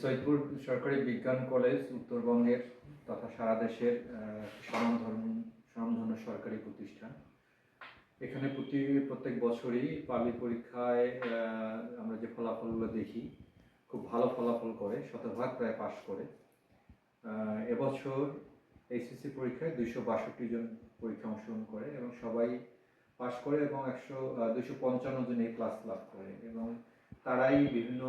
সৈয়দপুর সরকারি বিজ্ঞান কলেজ উত্তরবঙ্গের তথা সারা দেশের স্বনামধন্য সরকারি প্রতিষ্ঠান। এখানে প্রতি, প্রত্যেক বছরই পাবলিক পরীক্ষায় আমরা যে ফলাফলগুলো দেখি, খুব ভালো ফলাফল করে, শতভাগ প্রায় পাশ করে। এবছর এইচএসসি পরীক্ষায় দুইশো বাষট্টি জন পরীক্ষা অংশগ্রহণ করে এবং সবাই পাশ করে এবং একশো দুইশো পঞ্চান্ন জন এই ক্লাস লাভ করে এবং তারাই বিভিন্ন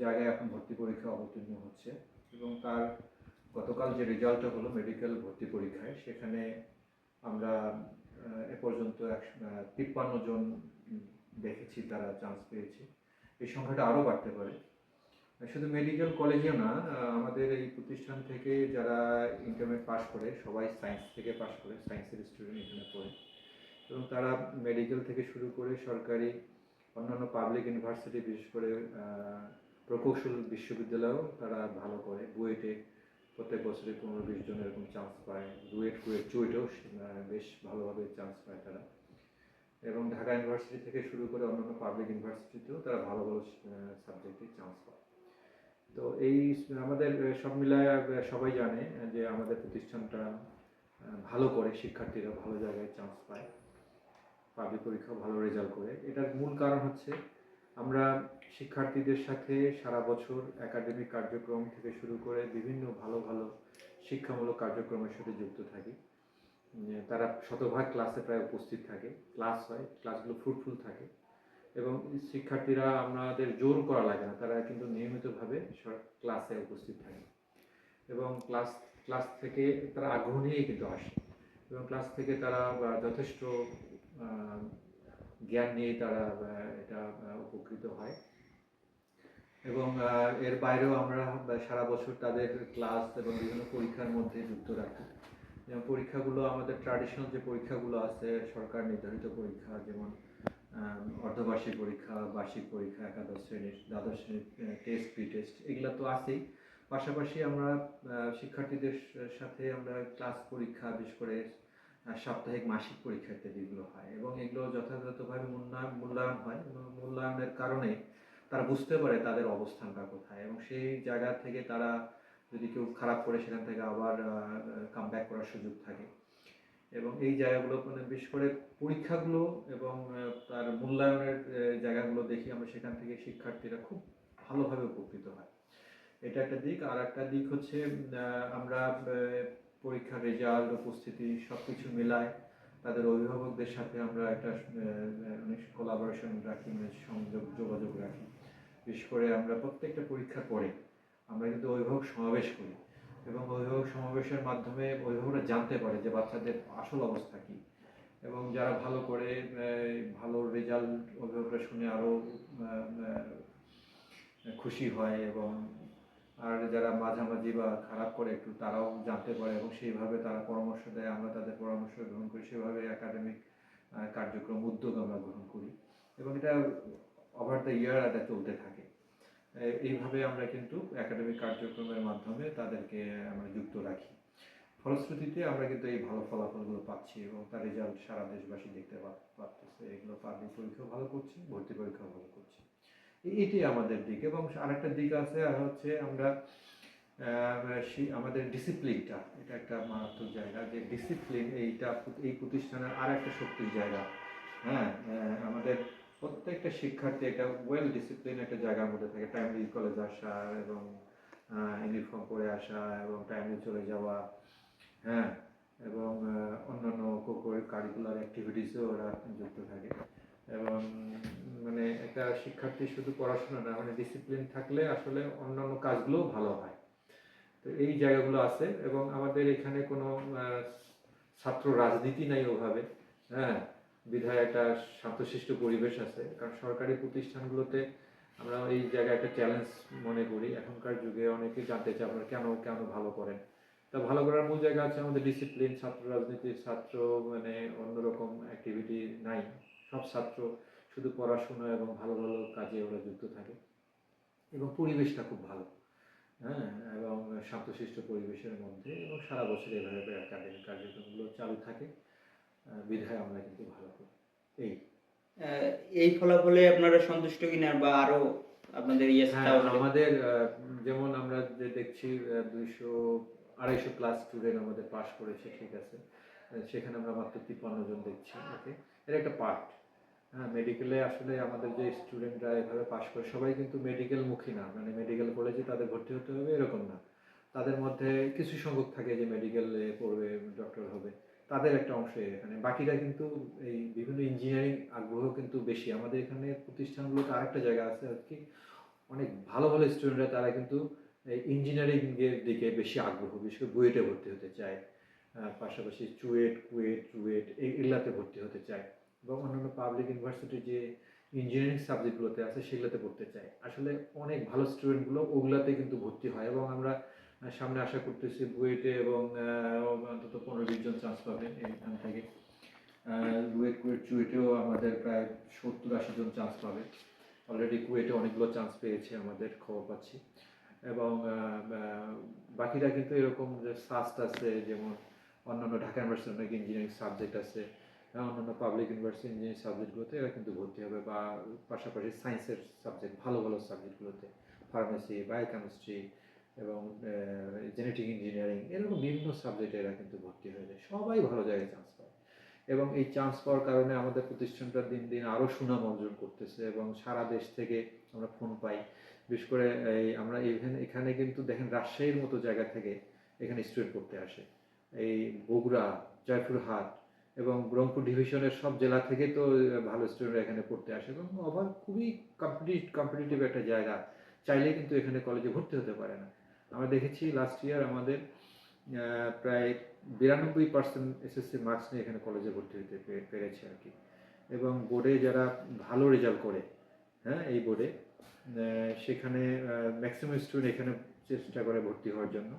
জায়গায় এখন ভর্তি পরীক্ষা অবতীর্ণ হচ্ছে এবং তার গতকাল যে রেজাল্টটা হলো মেডিকেল ভর্তি পরীক্ষায়, সেখানে আমরা এ পর্যন্ত তিপ্পান্ন জন দেখেছি, তারা চান্স পেয়েছে। এই সংখ্যাটা আরও বাড়তে পারে। শুধু মেডিকেল কলেজেও না আমাদের এই প্রতিষ্ঠান থেকে যারা ইন্টারমিডিয়েট পাশ করে, সবাই সায়েন্স থেকে পাশ করে সায়েন্সের স্টুডেন্ট এখানে পড়ে। এবং তারা মেডিকেল থেকে শুরু করে সরকারি, অন্যান্য পাবলিক ইউনিভার্সিটি বিশেষ করে প্রকৌশল বিশ্ববিদ্যালয়েও তারা ভালো করে বুয়েটে প্রত্যেক বছরে পনেরো বিশ জন এরকম চান্স পায়। বুয়েট, কুয়েট, চুয়েটেও বেশ ভালোভাবে চান্স পায় তারা। এবং ঢাকা ইউনিভার্সিটি থেকে শুরু করে অন্যান্য পাবলিক ইউনিভার্সিটিতেও তারা ভালো ভালো সাবজেক্টে চান্স পায়। তো এই, আমাদের সব মিলায় সবাই জানে যে আমাদের প্রতিষ্ঠানটা ভালো করে শিক্ষার্থীরা ভালো জায়গায় চান্স পায়। পাবলিক পরীক্ষা ভালো রেজাল্ট করে। এটার মূল কারণ হচ্ছে আমরা শিক্ষার্থীদের সাথে সারা বছর একাডেমিক কার্যক্রম থেকে শুরু করে বিভিন্ন ভালো ভালো শিক্ষামূলক কার্যক্রমের সাথে যুক্ত থাকি। তারা শতভাগ ক্লাসে প্রায় উপস্থিত থাকে। ক্লাস হয় ক্লাসগুলো ফ্রুটফুল থাকে এবং শিক্ষার্থীরা আমাদের জোর করা লাগে না, তারা কিন্তু নিয়মিতভাবে ক্লাসে উপস্থিত থাকে এবং ক্লাস ক্লাস থেকে তারা আগ্রহ নিয়েই কিন্তু আসে এবং ক্লাস থেকে তারা যথেষ্ট জ্ঞান নিয়ে তারা এটা উপকৃত হয়। এবং এর বাইরেও আমরা সারা বছর তাদের ক্লাস এবং বিভিন্ন পরীক্ষার মধ্যে যুক্ত রাখি। যেমন পরীক্ষাগুলো আমাদের ট্র্যাডিশনাল যে পরীক্ষাগুলো আছে, সরকার নির্ধারিত পরীক্ষা, যেমন অর্ধবার্ষিক পরীক্ষা, বার্ষিক পরীক্ষা, একাদশ শ্রেণির, দ্বাদশ শ্রেণির টেস্ট প্রি টেস্ট এগুলো তো আছেই। পাশাপাশি আমরা শিক্ষার্থীদের সাথে আমরা ক্লাস পরীক্ষা, বিশেষ করে সাপ্তাহিক মাসিক পরীক্ষা ইত্যাদিগুলো হয় এবং এগুলো যথাযথভাবে মূল্যায়ন মূল্যায়ন হয় এবং মূল্যায়নের কারণে তারা বুঝতে পারে তাদের অবস্থানটা কোথায় এবং সেই জায়গা থেকে তারা যদি কেউ খারাপ করে সেখান থেকে আবার কাম ব্যাক করার সুযোগ থাকে। এবং এই জায়গাগুলো মানে বিশেষ করে পরীক্ষাগুলো এবং তার মূল্যায়নের জায়গাগুলো দেখি আমরা সেখান থেকে শিক্ষার্থীরা খুব ভালোভাবে উপকৃত হয়। এটা একটা দিক। আর একটা দিক হচ্ছে আমরা পরীক্ষার রেজাল্ট উপস্থিতি সব কিছু মেলায় তাদের অভিভাবকদের সাথে আমরা একটা অনেক কোলাবোরেশন রাখি মানে সংযোগ, যোগাযোগ রাখি। বিশেষ করে আমরা প্রত্যেকটা পরীক্ষার পরে আমরা কিন্তু অভিভাবক সমাবেশ করি এবং অভিভাবক সমাবেশের মাধ্যমে অভিভাবকরা জানতে পারে যে বাচ্চাদের আসল অবস্থা কী এবং যারা ভালো করে ভালো রেজাল্ট অভিভাবকরা শুনে আরও খুশি হয় এবং আর যারা মাঝামাঝি বা খারাপ করে একটু তারাও জানতে পারে এবং সেইভাবে তারা পরামর্শ দেয়, আমরা তাদের পরামর্শ গ্রহণ করি সেভাবে একাডেমিক কার্যক্রম, উদ্যোগ আমরা গ্রহণ করি এবং এটা ওভার দ্য ইয়ার এটা চলতে থাকে। এইভাবে আমরা কিন্তু একাডেমিক কার্যক্রমের মাধ্যমে তাদেরকে আমরা যুক্ত রাখি। ফলশ্রুতিতে আমরা কিন্তু এই ভালো ফলাফলগুলো পাচ্ছি এবং তার রেজাল্ট সারা দেশবাসী দেখতে পা- পারতেছে। এগুলো পাবলিক পরীক্ষাও ভালো করছে, ভর্তি পরীক্ষাও ভালো করছে। এটি আমাদের দিক এবং আরেকটা দিক আছে, আর হচ্ছে আমরা আমাদের ডিসিপ্লিনটা এটা একটা মারাত্মক জায়গা যে ডিসিপ্লিন এইটা, এই প্রতিষ্ঠানের আর একটা শক্তির জায়গা। হ্যাঁ আমাদের প্রত্যেকটা শিক্ষার্থী একটা ওয়েল ডিসিপ্লিন একটা জায়গার মধ্যে থাকে। টাইমলি কলেজ আসা এবং ইউনিফর্ম পরে আসা এবং টাইমলি চলে যাওয়া হ্যাঁ? এবং অন্যান্য কারিকুলার অ্যাক্টিভিটিসেও ওরা যুক্ত থাকে। এবং মানে একটা শিক্ষার্থী শুধু পড়াশোনা না মানে ডিসিপ্লিন থাকলে আসলে অন্যান্য কাজগুলোও ভালো হয়। তো এই জায়গাগুলো আছে এবং আমাদের এখানে কোনো ছাত্র রাজনীতি নাই ওভাবে হ্যাঁ? বিধায় একটা শান্তশিষ্ট পরিবেশ আছে। কারণ সরকারি প্রতিষ্ঠানগুলোতে আমরা এই জায়গায় একটা চ্যালেঞ্জ মনে করি। এখনকার যুগে অনেকে জানতে চায়, আপনারা কেন কেন ভালো করেন? তা ভালো করার মূল জায়গা আছে আমাদের ডিসিপ্লিন ছাত্র রাজনীতি ছাত্র মানে অন্যরকম অ্যাক্টিভিটি নাই। সব ছাত্র শুধু পড়াশোনা এবং ভালো ভালো কাজে ওরা যুক্ত থাকে। এবং পরিবেশটা খুব ভালো। হ্যাঁ এবং শান্তশিষ্ট পরিবেশের মধ্যে এবং সারা বছর এভাবে একাডেমিক কার্যক্রমগুলো চালু থাকে। বিধায় আমরা কিন্তু ভালো করি। এই। এই ফলাফলে আপনারা সন্তুষ্ট কিনা বা আরও আপনাদের হ্যাঁ আমাদের যেমন আমরা যে দেখছি দুইশো আড়াইশো প্লাস স্টুডেন্ট আমাদের পাস করেছে ঠিক আছে। সেখানে আমরা মাত্র তিপ্পান্ন জন দেখছি ওকে এর একটা পার্ট হ্যাঁ মেডিকেলে আসলে আমাদের যে স্টুডেন্টরা এভাবে পাশ করে সবাই কিন্তু মেডিকেল মুখী না। মানে মেডিকেল কলেজে তাদের ভর্তি হতে হবে এরকম না। তাদের মধ্যে কিছু সংখ্যক থাকে যে মেডিকেলে পড়বে ডক্টর হবে। তাদের একটা অংশ এখানে। বাকিরা কিন্তু এই বিভিন্ন ইঞ্জিনিয়ারিং আগ্রহ কিন্তু বেশি। আমাদের এখানে প্রতিষ্ঠানগুলোতে আরেকটা জায়গা আছে আর কি। অনেক ভালো ভালো স্টুডেন্টরা তারা কিন্তু এই ইঞ্জিনিয়ারিং এর দিকে বেশি আগ্রহ, বিশেষ করে বুয়েটে ভর্তি হতে চায়। পাশাপাশি চুয়েট, কুয়েট চুয়েট এগুলাতে ভর্তি হতে চায় এবং অন্যান্য পাবলিক ইউনিভার্সিটির যে ইঞ্জিনিয়ারিং সাবজেক্টগুলোতে আছে সেগুলোতে পড়তে চায়। আসলে অনেক ভালো স্টুডেন্টগুলো ওগুলাতে কিন্তু ভর্তি হয় এবং আমরা সামনে আশা করতেছি বুয়েটে এবং অন্তত পনেরো বিশ জন চান্স পাবে এখান থেকে। বুয়েট, কুয়েট, চুয়েটেও আমাদের প্রায় সত্তর আশি জন চান্স পাবে। অলরেডি কুয়েটে অনেকগুলো চান্স পেয়েছে আমাদের, খবর পাচ্ছি। এবং বাকিরা কিন্তু এরকম যে সাস্ট আছে, যেমন অন্যান্য ঢাকা ইউনিভার্সিটি অনেক ইঞ্জিনিয়ারিং সাবজেক্ট আছে অন্যান্য পাবলিক ইউনিভার্সিটি ইঞ্জিনিয়ারিং সাবজেক্টগুলোতে এরা কিন্তু ভর্তি হবে বা পাশাপাশি সায়েন্সের সাবজেক্ট ভালো ভালো সাবজেক্টগুলোতে ফার্মেসি বায়োকেমিস্ট্রি এবং জেনেটিক ইঞ্জিনিয়ারিং এরকম বিভিন্ন সাবজেক্টে এরা কিন্তু ভর্তি হয়ে যায়। সবাই ভালো জায়গায় চান্স পায়। এবং এই চান্স পাওয়ার কারণে আমাদের প্রতিষ্ঠানটা দিন দিন আরও সুনাম অর্জন করতেছে এবং সারা দেশ থেকে আমরা ফোন পাই। বিশেষ করে, এই আমরা এখানে এখানে কিন্তু দেখেন রাজশাহীর মতো জায়গা থেকে এখানে স্টুডেন্ট পড়তে আসে। এই বগুড়া, জয়পুরহাট এবং ব্রহ্মপুর ডিভিশনের সব জেলা থেকে তো ভালো স্টুডেন্ট এখানে পড়তে আসে এবং আবার খুবই কম্পিটিটিভ একটা জায়গা। চাইলে কিন্তু এখানে কলেজে ভর্তি হতে পারে না। আমরা দেখেছি লাস্ট ইয়ার আমাদের প্রায় বিরানব্বই পার্সেন্ট এসএসসি মার্কস নিয়ে এখানে কলেজে ভর্তি হতে পেরেছে আর কি। এবং বোর্ডে যারা ভালো রেজাল্ট করে হ্যাঁ এই বোর্ডে সেখানে ম্যাক্সিমাম স্টুডেন্ট এখানে চেষ্টা করে ভর্তি হওয়ার জন্য।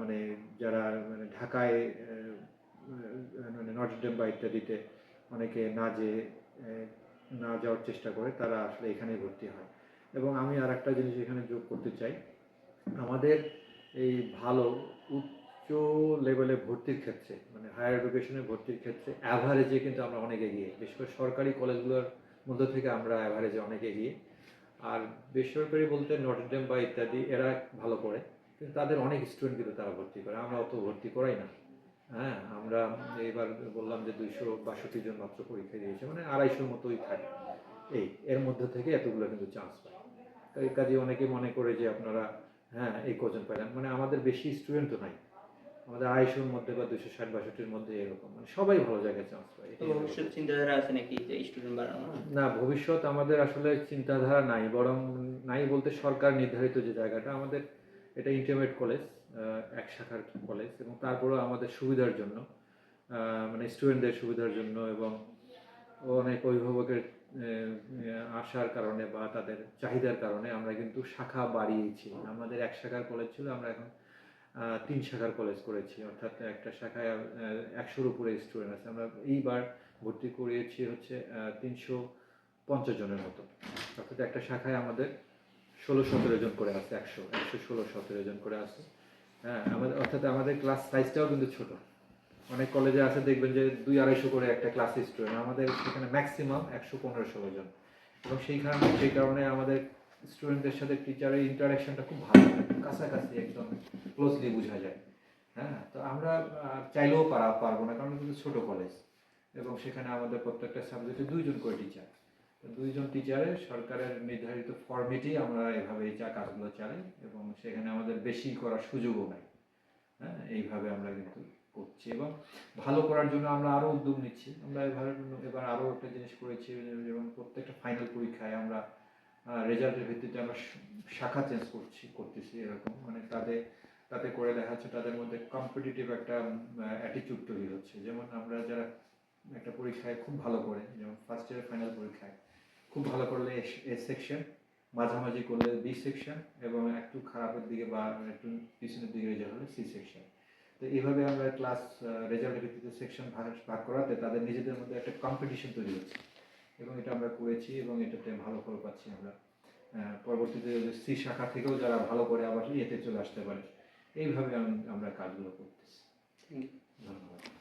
মানে যারা মানে ঢাকায় মানে নটরডেম বা ইত্যাদিতে অনেকে না যে না যাওয়ার চেষ্টা করে, তারা আসলে এখানেই ভর্তি হয়। এবং আমি আর একটা জিনিস এখানে যোগ করতে চাই। আমাদের এই ভালো উচ্চ লেভেলে ভর্তির ক্ষেত্রে মানে হায়ার এডুকেশনে ভর্তির ক্ষেত্রে অ্যাভারেজে কিন্তু আমরা অনেক এগিয়ে। বিশেষ করে সরকারি কলেজগুলোর মধ্যে থেকে আমরা অ্যাভারেজে অনেক এগিয়ে। আর বেসরকারি বলতে নটরডেম বা ইত্যাদি, এরা ভালো করে, কিন্তু তাদের অনেক স্টুডেন্ট কিন্তু তারা ভর্তি করে। আমরা অত ভর্তি করাই না। হ্যাঁ আমরা এবার বললাম যে দুইশো বাষট্টি জন মাত্র পরীক্ষা দিয়েছে মানে আড়াইশোর মতোই থাকে। এই, এর মধ্যে থেকে এতগুলো কিন্তু চান্স পায়। কাজে অনেকে মনে করে যে আপনারা হ্যাঁ এই কজন পাইলাম। মানে আমাদের বেশি স্টুডেন্ট তো নাই। আমাদের আড়াইশোর মধ্যে বা দুশো ষাট বাষট্টির মধ্যে এরকম। মানে সবাই ভালো জায়গায় চান্স পায়। ভবিষ্যৎ চিন্তাধারা আছে নাকি যে স্টুডেন্ট বাড়ানো? না ভবিষ্যৎ আমাদের আসলে চিন্তাধারা নাই বরং নাই বলতে সরকার নির্ধারিত যে জায়গাটা আমাদের এটা ইন্টারমিডিয়েট কলেজ এক শাখার কলেজ এবং তারপরেও আমাদের সুবিধার জন্য মানে স্টুডেন্টদের সুবিধার জন্য এবং অনেক অভিভাবকের আসার কারণে বা তাদের চাহিদার কারণে আমরা কিন্তু শাখা বাড়িয়েছি। আমাদের এক শাখার কলেজ ছিল, আমরা এখন তিন শাখার কলেজ করেছি। অর্থাৎ একটা শাখায় একশোর উপরে স্টুডেন্ট আছে। আমরা এইবার ভর্তি করিয়েছি হচ্ছে তিনশো পঞ্চাশ জনের মতো। অর্থাৎ একটা শাখায় আমাদের ষোলো সতেরো জন করে আছে, একশো একশো ষোলো সতেরো জন করে আছে। হ্যাঁ আমাদের, অর্থাৎ আমাদের ক্লাস সাইজটাও কিন্তু ছোট। অনেক কলেজে আছে, দেখবেন যে দুই আড়াইশো করে একটা ক্লাস স্টুডেন্ট আমাদের সেখানে ম্যাক্সিমাম একশো পনেরো ষোলো জন এবং সেই কারণে সেই কারণে আমাদের স্টুডেন্টদের সাথে টিচারের ইন্টারাকশনটা খুব ভালো কাছাকাছি একদম ক্লোজলি বোঝা যায়। হ্যাঁ তো আমরা চাইলেও পারা, পারব না, কারণ কিন্তু ছোটো কলেজ এবং সেখানে আমাদের প্রত্যেকটা সাবজেক্টে দুইজন করে টিচার দুইজন টিচারের সরকারের নির্ধারিত ফর্মেটেই আমরা এভাবে এই চা, কাজগুলো চালাই। এবং সেখানে আমাদের বেশি করার সুযোগও নাই। হ্যাঁ এইভাবে আমরা কিন্তু করছি এবং ভালো করার জন্য আমরা আরও উদ্যোগ নিচ্ছি। আমরা এভাবে এবার আরও একটা জিনিস করেছি, যেমন প্রত্যেকটা ফাইনাল পরীক্ষায় আমরা রেজাল্টের ভিত্তিতে আমরা শাখা চেঞ্জ করছি, করতেছি এরকম। মানে তাদের তাতে করে দেখা যাচ্ছে তাদের মধ্যে কম্পিটিটিভ একটা অ্যাটিটিউড তৈরি হচ্ছে। যেমন আমরা যারা একটা পরীক্ষায় খুব ভালো করে, যেমন ফার্স্ট ইয়ার ফাইনাল পরীক্ষায়, খুব ভালো করলে এ সেকশন মাঝামাঝি করলে বি সেকশন এবং একটু খারাপের দিকে বা একটু পিছনের দিকে রেজাল্ট হলে সি সেকশন তো এইভাবে আমরা ক্লাস রেজাল্টের ভিত্তিতে সেকশন ভাগ ভাগ করাতে তাদের নিজেদের মধ্যে একটা কম্পিটিশন তৈরি হচ্ছে। এবং এটা আমরা করেছি এবং এটাতে ভালো ফল পাচ্ছি আমরা। পরবর্তীতে সি শাখা থেকেও যারা ভালো করে আবার এতে চলে আসতে পারে এইভাবে আম- আমরা কাজগুলো করতেছি। ধন্যবাদ।